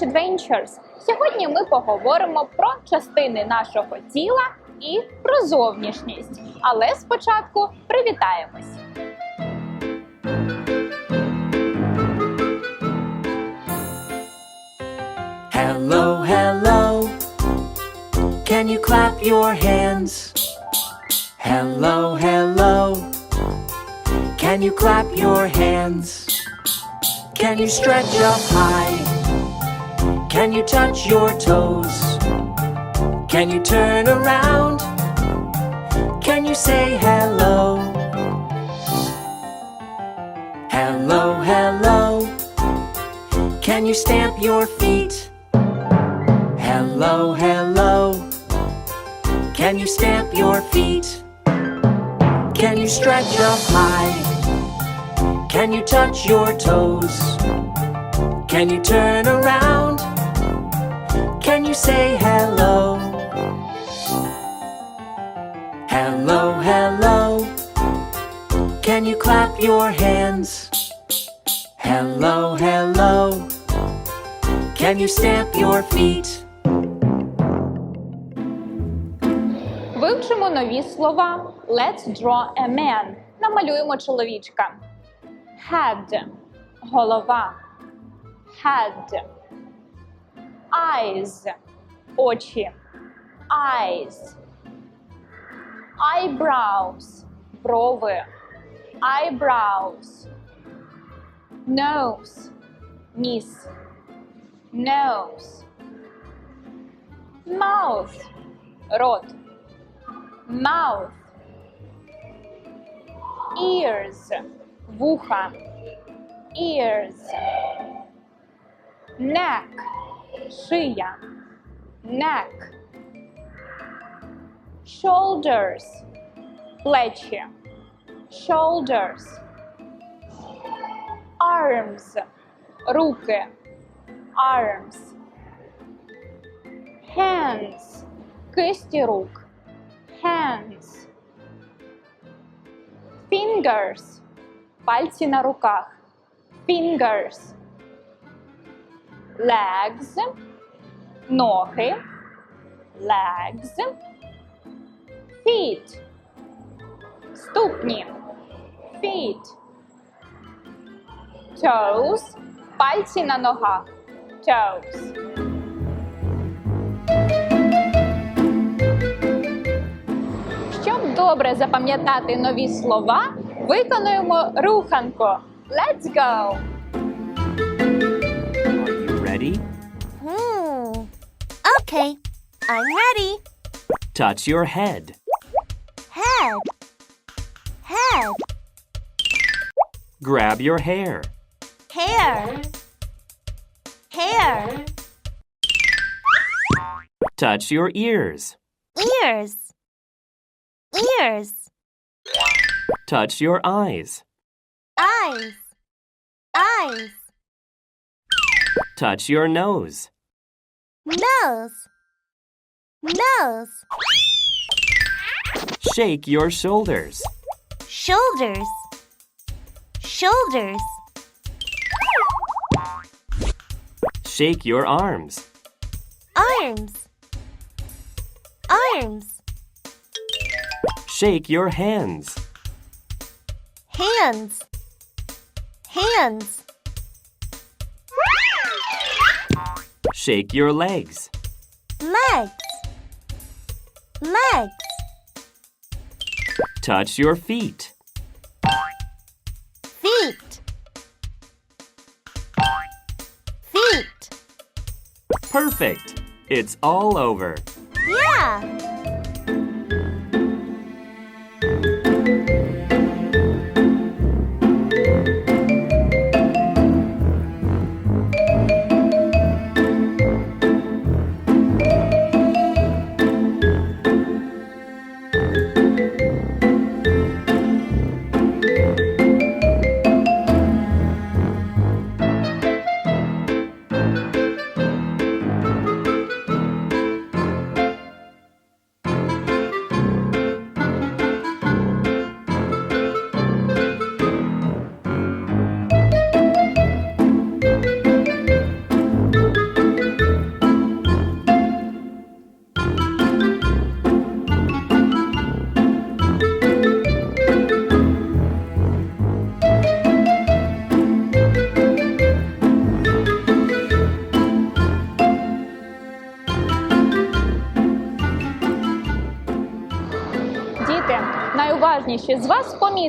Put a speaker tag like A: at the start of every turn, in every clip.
A: English Adventures! Сьогодні ми поговоримо про частини нашого тіла і про зовнішність. Але спочатку привітаємось.
B: Hello, hello. Can you clap your hands? Hello, hello. Can you clap your hands? Can you stretch up high? Can you touch your toes? Can you turn around? Can you say hello? Hello, hello. Can you stamp your feet? Hello, hello. Can you stamp your feet? Can you stretch up high? Can you touch your toes? Can you turn around? You say hello? Hello, hello. Can you clap your hands? Hello, hello. Can you stamp your feet?
A: Вивчимо нові слова. Let's draw a man. Намалюємо чоловічка. Head – голова. Head. Eyes – очі. Eyes. Eyebrows – брови. Eyebrows. Nose – ніс. Nose. Mouth – рот. Mouth. Ears. Вуха. Ears. Neck. Шия. Neck. Shoulders. Плечі. Shoulders. Arms. Руки. Arms. Hands. Кисті рук. Hands. Fingers. Пальці на руках. Fingers. Legs. Ноги. Legs. Feet. Ступні. Feet. Toes. Пальці на ногах. Toes. Щоб добре запам'ятати нові слова, виконуємо руханку. Let's go!
B: Ready?
C: Hmm. Okay, I'm ready.
B: Touch your head.
C: Head. Head.
B: Grab your hair.
C: Hair. Hair.
B: Touch your ears.
C: Ears. Ears.
B: Touch your eyes.
C: Eyes. Eyes.
B: Touch your nose.
C: Nose. Nose.
B: Shake your shoulders.
C: Shoulders. Shoulders.
B: Shake your arms.
C: Arms. Arms.
B: Shake your hands.
C: Hands. Hands.
B: Shake your legs.
C: Legs. Legs.
B: Touch your feet.
C: Feet. Feet.
B: Perfect. It's all over.
C: Yeah.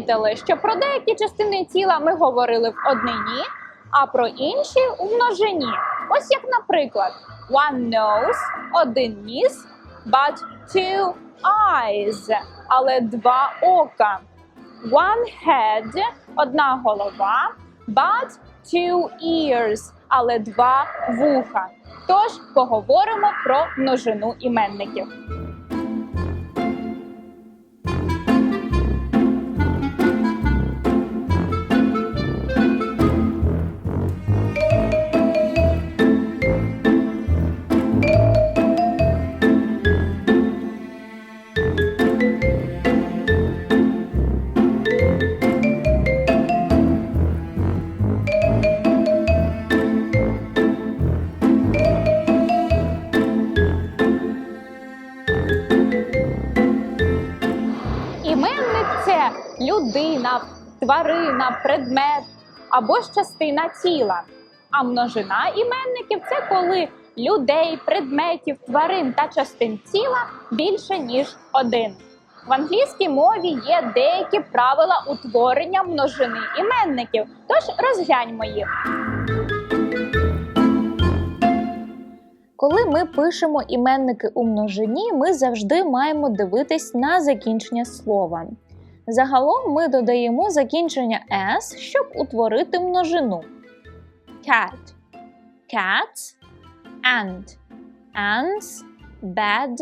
A: Помітили, що про деякі частини тіла ми говорили в однині, а про інші у множині. Ось як, наприклад, one nose – один ніс, but two eyes – але два ока. One head – одна голова, but two ears – але два вуха. Тож поговоримо про множину іменників. Предмет або ж частина тіла. А множина іменників це коли людей, предметів, тварин та частин тіла більше ніж один. В англійській мові є деякі правила утворення множини іменників, тож розгляньмо їх. Коли ми пишемо іменники у множині, ми завжди маємо дивитись на закінчення слова. Загалом ми додаємо закінчення s, щоб утворити множину. Cat, cats, ant, ants, bed,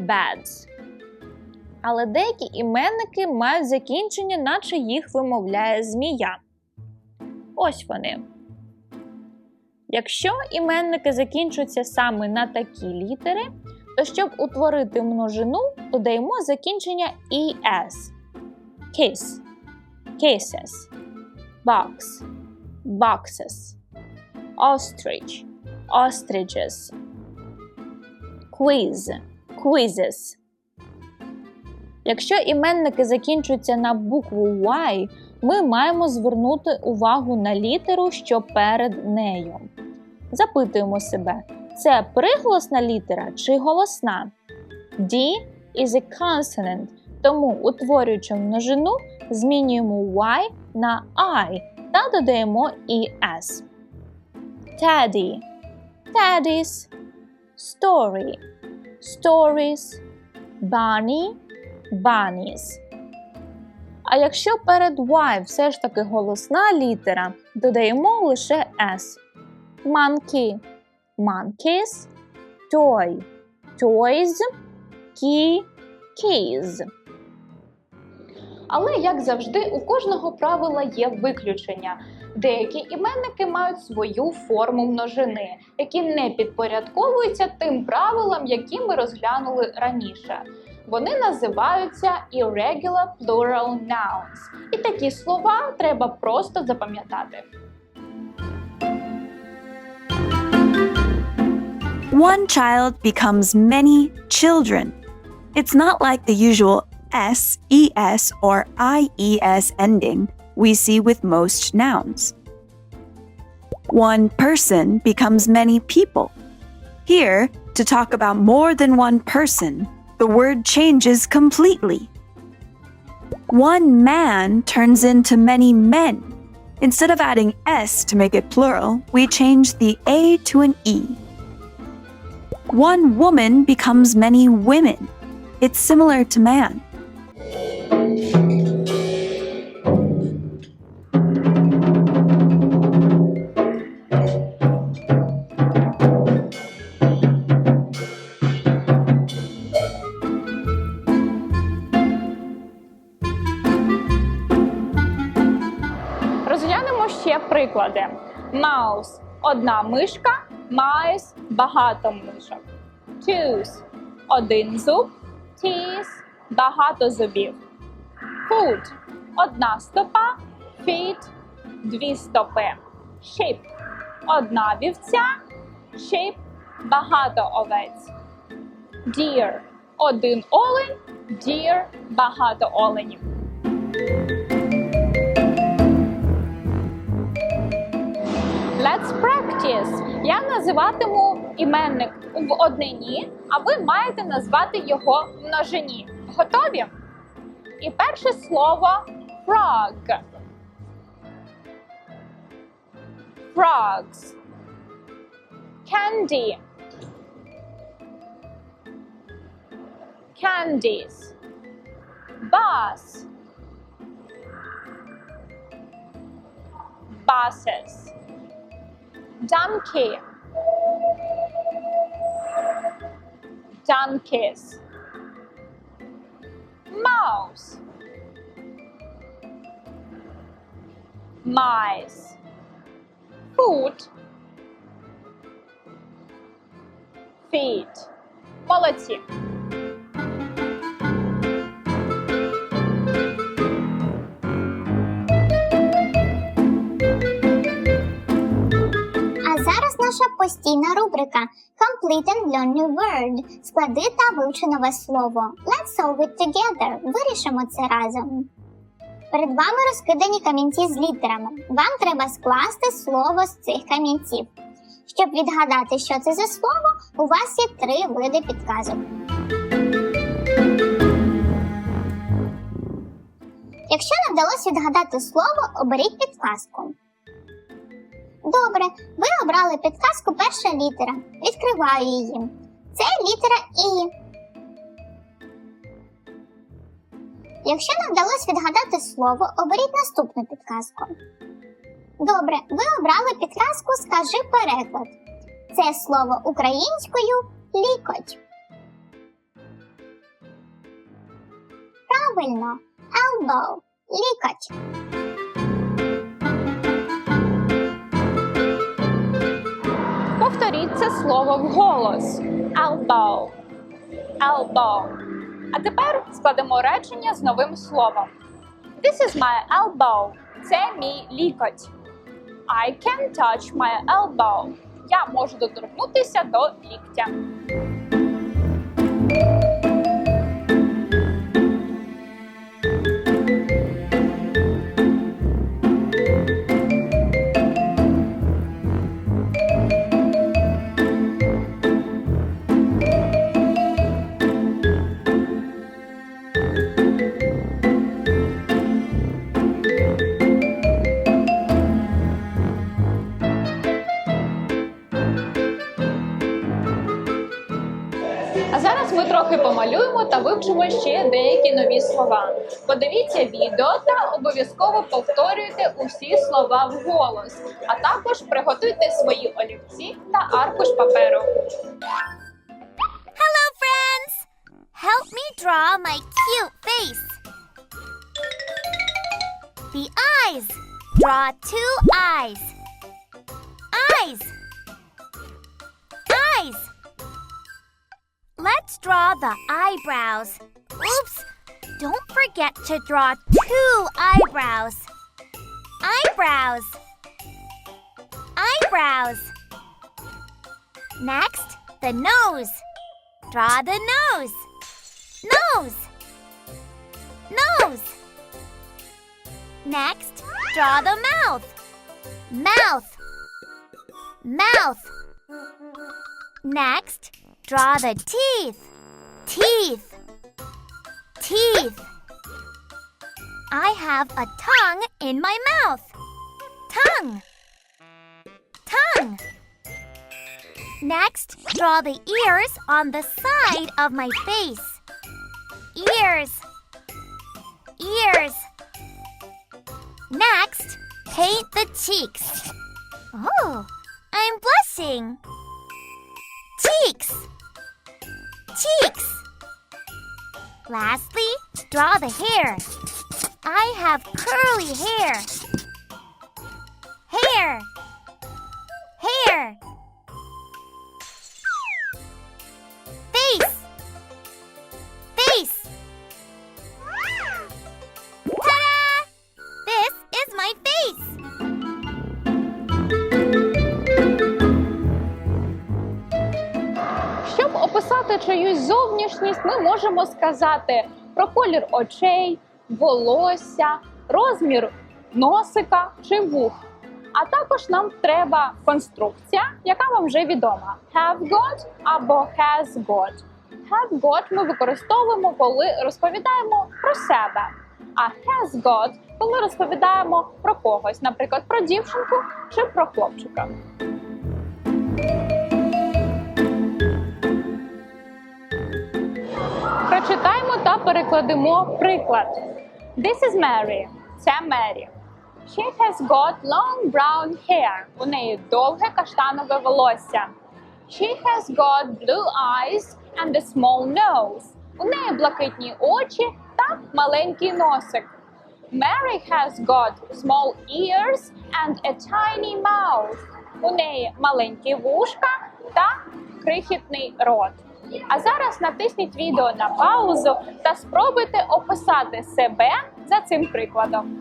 A: beds. Але деякі іменники мають закінчення, наче їх вимовляє змія. Ось вони. Якщо іменники закінчуються саме на такі літери, то щоб утворити множину, додаємо закінчення es. Kiss, kisses, box, boxes, ostrich, ostriches, quiz, quizzes. Якщо іменники закінчуються на букву Y, ми маємо звернути увагу на літеру, що перед нею. Запитуємо себе, це приголосна літера чи голосна? D is a consonant, тому, утворюючи множину, змінюємо Y на I та додаємо ES. Teddy, teddies, story, stories, bunny, bunnies. А якщо перед Y все ж таки голосна літера, додаємо лише S. Monkey – monkeys, toy – toys, key – keys. Але, як завжди, у кожного правила є виключення. Деякі іменники мають свою форму множини, які не підпорядковуються тим правилам, які ми розглянули раніше. Вони називаються irregular plural nouns. І такі слова треба просто запам'ятати.
D: One child becomes many children. It's not like the usual S, ES, or IES ending we see with most nouns. One person becomes many people. Here, to talk about more than one person, the word changes completely. One man turns into many men. Instead of adding S to make it plural, we change the A to an E. One woman becomes many women. It's similar to man.
A: Розглянемо ще приклади. Mouse – одна мишка, mice – багато мишок. Tooth – один зуб, teeth – багато зубів. Foot – одна стопа, feet – дві стопи. Sheep – одна вівця, sheep – багато овець. Deer – один олень, deer – багато оленів. Let's practice. Я називатиму іменник в однині, а ви маєте назвати його в множині. Готові? І перше слово frog. Frogs. Candy. Candies. Bus. Buses. Donkey. Donkeys. Mouse. Mice. Foot. Feet. Молодці.
E: Наша постійна рубрика Complete and Learn New Word. Склади та вивчи нове слово. Let's solve it together. Вирішимо це разом. Перед вами розкидані камінці з літерами. Вам треба скласти слово з цих камінців. Щоб відгадати, що це за слово, у вас є три види підказок. Якщо не вдалося відгадати слово, оберіть підказку. Добре, ви обрали підказку перша літера. Відкриваю її. Це літера І. Якщо не вдалося відгадати слово, оберіть наступну підказку. Добре, ви обрали підказку Скажи переклад. Це слово українською лікоть. Правильно, elbow – лікоть.
A: Слово вголос. Elbow. Elbow. А тепер складемо речення з новим словом. This is my elbow. Це мій лікоть. I can touch my elbow. Я можу доторкнутися до ліктя. Трохи та вивчимо ще деякі нові слова. Подивіться відео та обов'язково повторюйте усі слова вголос, а також приготуйте свої олівці та аркуш паперу.
C: Hello, friends! Help me draw my cute face. The eyes. Draw two. Eyes. Eyes. Draw the eyebrows. Oops! Don't forget to draw two eyebrows. Eyebrows. Eyebrows. Next, the nose. Draw the nose. Nose. Nose. Next, draw the mouth. Mouth. Mouth. Next, draw the teeth. Teeth. Teeth. I have a tongue in my mouth. Tongue. Tongue. Next, draw the ears on the side of my face. Ears. Ears. Next, paint the cheeks. Oh, I'm blushing. Cheeks. Cheeks. Lastly, draw the hair. I have curly hair.
A: Можемо сказати про колір очей, волосся, розмір носика чи вух. А також нам треба конструкція, яка вам вже відома: have got або has got. Have got ми використовуємо, коли розповідаємо про себе. А has got, коли розповідаємо про когось, наприклад, про дівчинку чи про хлопчика. Прочитаємо та перекладемо приклад. This is Mary. Це Мері. She has got long brown hair. У неї довге каштанове волосся. She has got blue eyes and a small nose. У неї блакитні очі та маленький носик. Mary has got small ears and a tiny mouth. У неї маленькі вушка та крихітний рот. А зараз натисніть відео на паузу та спробуйте описати себе за цим прикладом.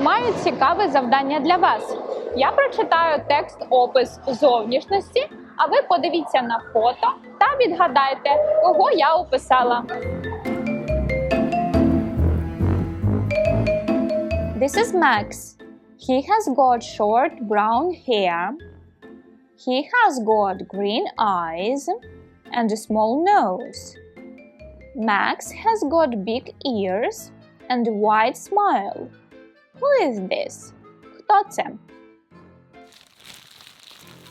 A: Маю цікаве завдання для вас. Я прочитаю текст опис зовнішності, а ви подивіться на фото та відгадайте, кого я описала. This is Max. He has got short brown hair. He has got green eyes and a small nose. Max has got big ears and a wide smile. Who is this? Хто це?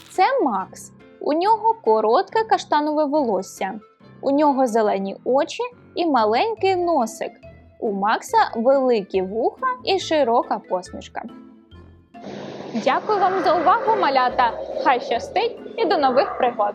A: Це Макс. У нього коротке каштанове волосся. У нього зелені очі і маленький носик. У Макса великі вуха і широка посмішка. Дякую вам за увагу, малята! Хай щастить і до нових пригод!